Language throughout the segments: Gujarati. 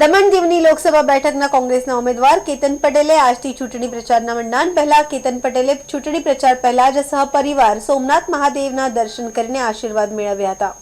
દમણ દીવની લોકસભા બેઠકના કોંગ્રેસના ઉમેદવાર કેતન પટેલે આજથી ચૂંટણી પ્રચારના મંડાણ પહેલા કેતન પટેલે ચૂંટણી પ્રચાર પહેલા જ સહપરિવાર સોમનાથ મહાદેવના દર્શન કરીને આશીર્વાદ મેળવ્યા હતા.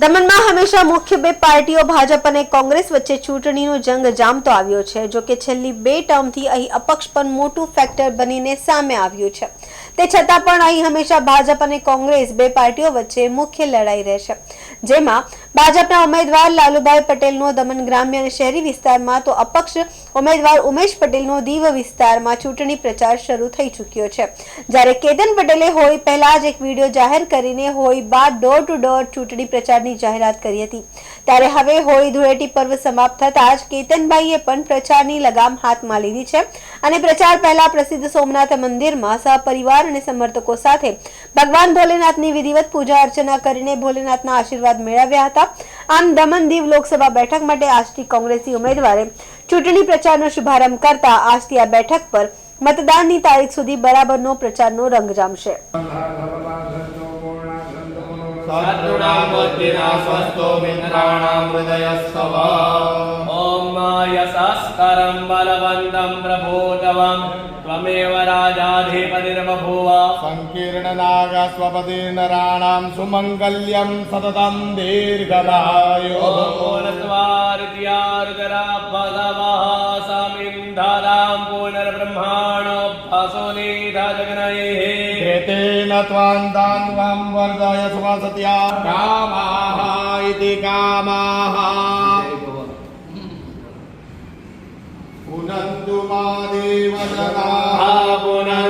દમણમાં હંમેશા મુખ્ય બે પાર્ટીઓ ભાજપ અને કોંગ્રેસ વચ્ચે ચૂંટણીનો જંગ જામતો આવ્યો છે, જો કે છેલ્લી બે ટર્મથી અહીં અપક્ષ પણ મોટું ફેક્ટર બનીને સામે આવ્યું છે. તે છતાં પણ અહીં હંમેશા ભાજપ અને કોંગ્રેસ બે પાર્ટીઓ વચ્ચે મુખ્ય લડાઈ રહેશે. જેમાં ભાજપના ઉમેદવાર લાલુભાઈ પટેલનો દમણ ગ્રામ્ય અને શહેરી વિસ્તારમાં તો અપક્ષ ઉમેદવાર ઉમેશ પટેલનો દીવ વિસ્તારમાં ચૂંટણી પ્રચાર શરૂ થઈ ચૂક્યો છે. જ્યારે કેતન પટેલે હોળી પહેલા જ એક વીડિયો જાહેર કરીને હોળી બાદ ડોર ટુ ડોર ચૂંટણી પ્રચારની જાહેરાત કરી હતી. ત્યારે હવે હોળી ધૂળેટી પર્વ સમાપ્ત થતાં જ કેતનભાઈએ પણ પ્રચારની લગામ હાથમાં લીધી છે. અને પ્રચાર પહેલા પ્રસિદ્ધ સોમનાથ મંદિરમાં સહપરિવાર અને સમર્થકો સાથે ભગવાન ભોલેનાથની વિધિવત પૂજા અર્ચના કરીને ભોલેનાથના આશીર્વાદ મેળવ્યા હતા. આમ દમણ દીવ લોકસભા બેઠક માટે આજથી કોંગ્રેસી ઉમેદવારે ચૂંટણી પ્રચારનો શુભારંભ કરતા આજથી આ બેઠક પર મતદાનની તારીખ સુધી બરાબરનો પ્રચારનો રંગ જામશે. शत्रुणामोद्दिनास्वस्तो मित्राणां हृदयस्तव ॐ मायसास्करं बलवन्तं प्रभोतवं त्वमेव राजाधिपतिर्बभूव सङ्कीर्णनागस्वपतिर्नराणां सुमङ्गल्यं सततं दीर्घदायो समिन्धरां पुनर्ब्रह्माणोऽभ्यसुनीधजगनैः एतेन त्वां दानवं वरदाय सुवासत्या कामाः इति कामाः। पुनन्तु मा देवजनाः पुनन्तु